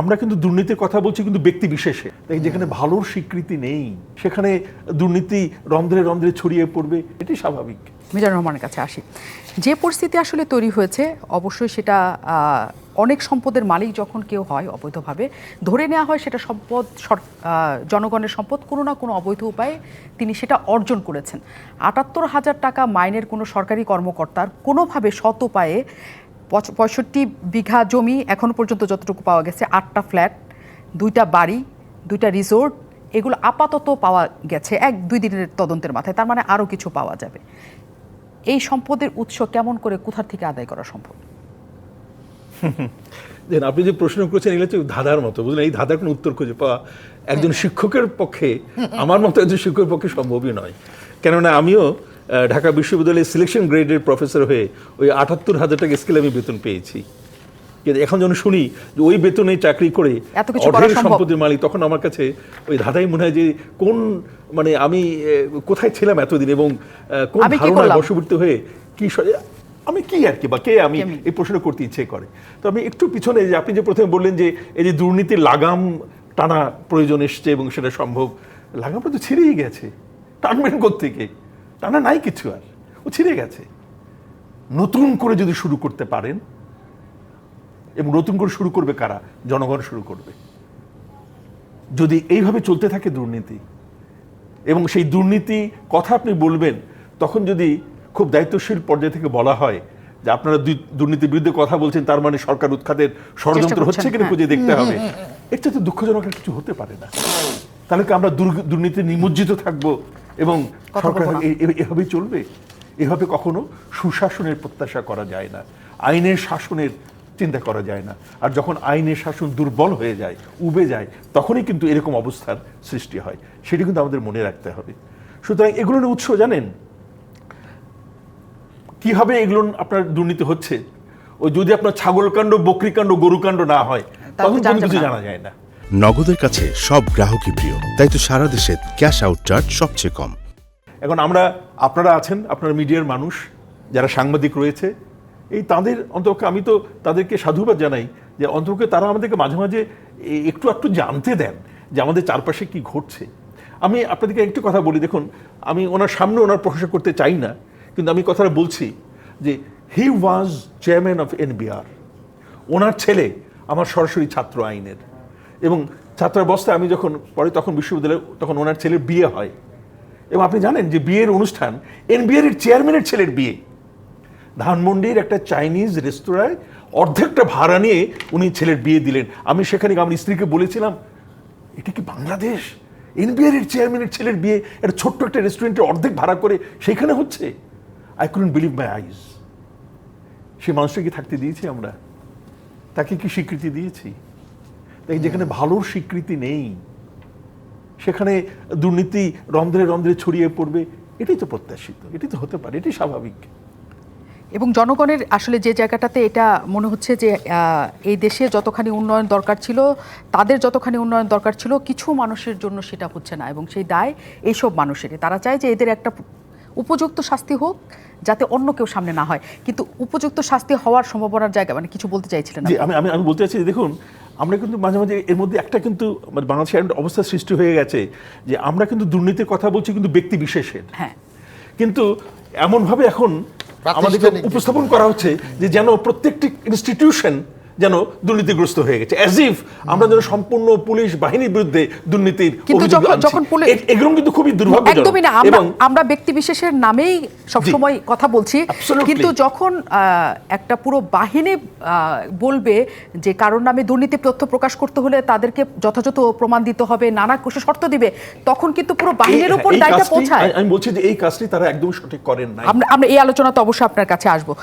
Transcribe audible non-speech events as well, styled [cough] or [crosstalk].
আমরা কিন্তু দুর্নীতির কথা বলছি কিন্তু ব্যক্তি বিশেষে। তাই যেখানে ভালোর স্বীকৃতি নেই, সেখানে দুর্নীতি রন্ধ্রে রন্ধ্রে ছড়িয়ে পড়বে এটি স্বাভাবিক। মিজানুর রহমানের কাছে আসি। যে পরিস্থিতি আসলে তৈরি হয়েছে, অবশ্যই সেটা অনেক সম্পদের মালিক যখন কেউ হয় অবৈধভাবে, ধরে নেওয়া হয় সেটা সম্পদ জনগণের সম্পদ, কোনো না কোনো অবৈধ উপায়ে তিনি সেটা অর্জন করেছেন। আটাত্তর হাজার টাকা মাইনের কোনো সরকারি কর্মকর্তার কোনোভাবে সৎ উপায়ে পঁয়ষট্টি বিঘা জমি এখনও পর্যন্ত যতটুকু পাওয়া গেছে আটটা ফ্ল্যাট দুইটা বাড়ি দুইটা রিসোর্ট এগুলো আপাতত পাওয়া গেছে এক দুই দিনের তদন্তের মাথায় তার মানে আরও কিছু পাওয়া যাবে। এই সম্পদের উৎস কেমন করে কোথার থেকে আদায় করা সম্ভব? [laughs] দেখেন আপনি যে প্রশ্ন করেছেন এগুলো হচ্ছে ধাঁধার মতো বুঝলেন? এই ধাঁধার কোনো উত্তর খুঁজে পাওয়া একজন শিক্ষকের পক্ষে আমার মতো একজন শিক্ষকের পক্ষে সম্ভবই নয়। কেননা আমিও ঢাকা বিশ্ববিদ্যালয়ের সিলেকশন গ্রেডের প্রফেসর হয়ে ওই আটাত্তর হাজার টাকা স্কেলে আমি বেতন পেয়েছি। কিন্তু এখন যখন শুনি যে ওই বেতনে চাকরি করে সম্ভব। সম্পত্তির মালিক তখন আমার কাছে ওই ধাঁধাই মনে হয় যে কোন মানে আমি কোথায় ছিলাম এতদিন এবং কোন ধারণায় বশবর্তী হয়ে কি আমি কি আর কি বা কে আমি এই প্রশ্ন করতে ইচ্ছে করে। তো আমি একটু পিছনে যে আপনি যে প্রথমে বললেন যে এই যে দুর্নীতির লাগাম টানা প্রয়োজন এসছে এবং সেটা সম্ভব লাগামটা তো ছিঁড়েই গেছে। টানবেন থেকে টানা নাই কিছু আর। ও ছিঁড়ে গেছে। নতুন করে যদি শুরু করতে পারেন এবং নতুন করে শুরু করবে কারা? জনগণ শুরু করবে। যদি এইভাবে চলতে থাকে দুর্নীতি এবং সেই দুর্নীতি কথা আপনি বলবেন তখন যদি খুব দায়িত্বশীল পর্যায় থেকে বলা হয় যে আপনারা দুর্নীতির বিরুদ্ধে কথা বলছেন তার মানে সরকার উৎখাতের ষড়যন্ত্র হচ্ছে কিনা হ্যাঁ। খুঁজে দেখতে হবে। এর চাইতে দুঃখজনক কিছু হতে পারে না। তাহলে কি আমরা দুর্নীতি নিমজ্জিত থাকব? এবং সরকার বলব না। এ- এ- এভাবেই চলবে? এভাবে কখনো সুশাসনের প্রত্যাশা করা যায় না। আইনের শাসনের চিন্তা করা যায় না। আর যখন আইনের শাসন দুর্বল হয়ে যায় উবে যায় তখনই কিন্তু এরকম অবস্থার সৃষ্টি হয়। সেটি কিন্তু আমাদের মনে রাখতে হবে। সুতরাং এগুলোর উৎস জানেন? কীভাবে এগুলো আপনার দুর্নীতি হচ্ছে? ও যদি আপনার ছাগলকাণ্ড বকরিকাণ্ড গরুকাণ্ড না হয় তখন কোনো কিছু জানা যায় না। নগদের কাছে সব গ্রাহকই প্রিয়। তাই তো সারা দেশে ক্যাশ আউট চার্জ সবচেয়ে কম। এখন আমরা, আপনারা আছেন, আপনারা মিডিয়ার মানুষ, যারা সাংবাদিক রয়েছে, এই তাদের অন্তপক্ষে আমি তো তাদেরকে সাধুবাদ জানাই যে অন্তপক্ষে তারা আমাদেরকে মাঝে মাঝে একটু একটু জানতে দেন যে আমাদের চারপাশে কি ঘটছে। আমি আপনাদেরকে একটু কথা বলি, দেখুন, আমি ওনার সামনে ওনার প্রশংসা করতে চাই না, কিন্তু আমি কথাটা বলছি যে he was chairman of NBR ওনার ছেলে আমার সরাসরি ছাত্র আইনের। এবং ছাত্রাবস্থায় আমি যখন পরে তখন বিশ্ববিদ্যালয়ে তখন ওনার ছেলের বিয়ে হয়। এবং আপনি জানেন যে বিয়ের অনুষ্ঠান, এনবিআর এর চেয়ারম্যানের ছেলের বিয়ে। ধানমন্ডির একটা চাইনিজ রেস্তোরাঁয় অর্ধেকটা ভাড়া নিয়ে উনি ছেলের বিয়ে দিলেন। আমি সেখানে আমার স্ত্রীকে বলেছিলাম, এটা কি বাংলাদেশ? এনবিআর এর চেয়ারম্যানের ছেলের বিয়ে, একটা ছোট্ট একটা রেস্টুরেন্টে অর্ধেক ভাড়া করে সেখানে হচ্ছে? I couldn't believe my eyes সেই মানুষটাকে থাকতে দিয়েছি আমরা। তাকে কি স্বীকৃতি দিয়েছি? তাই যেখানে ভালোর স্বীকৃতি নেই সেখানে দুর্নীতি রন্ধ্রে রন্ধ্রে ছড়িয়ে পড়বে এটাই তো প্রত্যাশিত এটাই তো হতে পারে এটাই স্বাভাবিক। এবং জনগণের আসলে যে জায়গাটাতে এটা মনে হচ্ছে যে এই দেশে যতখানি উন্নয়ন দরকার ছিল তাদের যতখানি উন্নয়ন দরকার ছিল কিছু মানুষের জন্য সেটা হচ্ছে না এবং সেই দায় এইসব মানুষেরই। তারা চায় যে এদের একটা উপযুক্ত শাস্তি হোক যাতে অন্য কেউ সামনে না হয়। কিন্তু উপযুক্ত শাস্তি হওয়ার সম্ভাবনার জায়গা মানে কিছু বলতে চাইছিলেন আমি আমি বলতে চাইছি দেখুন আমরা কিন্তু মাঝে মাঝে এর মধ্যে একটা কিন্তু বাংলাদেশে বাংলাদেশের একটা অবস্থা সৃষ্টি হয়ে গেছে যে আমরা কিন্তু দুর্নীতির কথা বলছি কিন্তু ব্যক্তি বিশেষের। হ্যাঁ। কিন্তু এমনভাবে এখন আমাদেরকে উপস্থাপন করা হচ্ছে যে যেন প্রত্যেকটি ইনস্টিটিউশন যেন দুর্নীতিগ্রস্ত হয়ে গেছে। অ্যাজ ইফ আমরা যেন সম্পূর্ণ পুলিশ বাহিনীর বিরুদ্ধে দুর্নীতির কিন্তু যখন- এগুলো কিন্তু খুবই দুর্ভাগ্যজনক একদমই না। আমরা ব্যক্তি বিশেষের নামেই সবসময় কথা বলছি। কিন্তু যখন একটা পুরো বাহিনী বলবে যে কারোর নামে দুর্নীতি তথ্য প্রকাশ করতে হলে তাদেরকে যথাযথ প্রমাণ দিতে হবে নানা কিছু শর্ত দিবে তখন কিন্তু পুরো বাহিনীর উপর দায়টা পৌঁছায়। আমি- বলছি যে এই কাজটি তারা একদম সঠিক করেন আমরা আমরা এই আলোচনা তো অবশ্যই আপনার কাছে আসব।